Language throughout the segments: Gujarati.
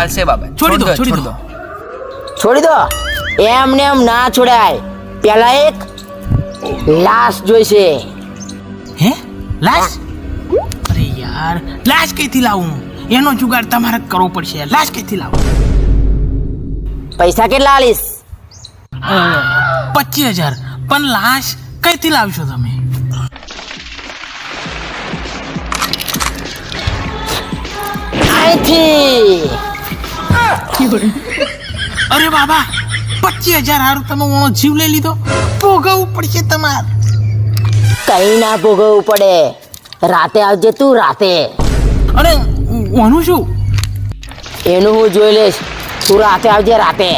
ચાલશે બાબા. છોડી દો છોડી દો. છોડી દો. એમને એમ ના છોડાય. પેલા એક લાશ જોઈશે. હે? લાશ? અરે યાર લાશ કઈથી લાવું? એનો જુગાડ તમારે કરવો પડશે લાશ કઈથી લાવું? પૈસા કેટલા આલીશ? પચીસ હજાર. પણ લાશ કઈથી લાવશો તમે? અહીંથી અરે બાબા પચીસ હજાર હારું તમે ઓણો જીવ લઈ લીધો. ભોગવવું પડશે તમારે. કઈ ના ભોગવવું પડે. રાતે આવજે તું રાતે. અને ઓનું શું? એનું હું જોઈ લઈશ. તું રાતે આવજે રાતે.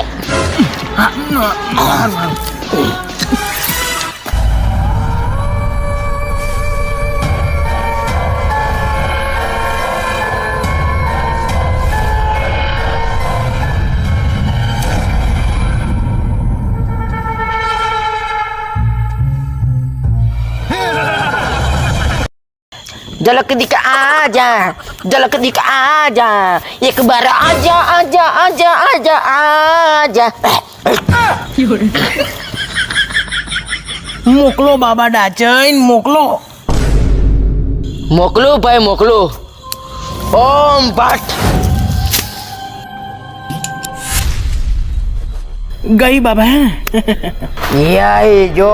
Jalan ketika aja, jalan ketika aja, ya kebara aja, aja, aja, aja, aja. મોકલો બાબા ડાચન muklo, muklo, ભાઈ muklo, ઓમ ભટ્ટ ગઈ બાબા Iya jo.